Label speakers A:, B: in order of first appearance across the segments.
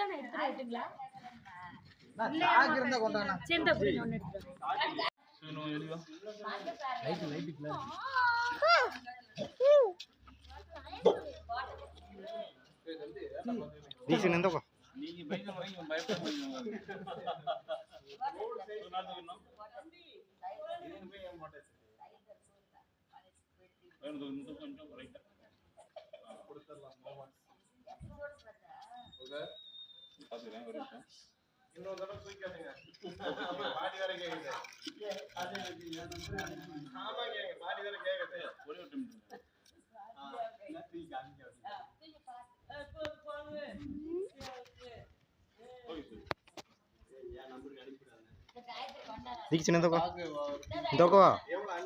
A: நான் எடுத்து விட்டுங்களா
B: சாக்கு இருந்தா கொண்டாண்ணா
A: சரி இந்த புடி ஒன்று எடுத்து
B: தீக்ஷன் எந்த
C: இன்னொரு தடவை தூக்காதீங்க அப்புறம் பாடி வேற கேக்குது. ஆமா கேங்க பாடி வேற கேக்குது.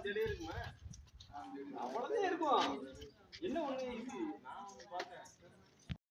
C: அடி இருக்குமா? அவ்வளவுதான் இருக்கும். என்ன ஒண்ணு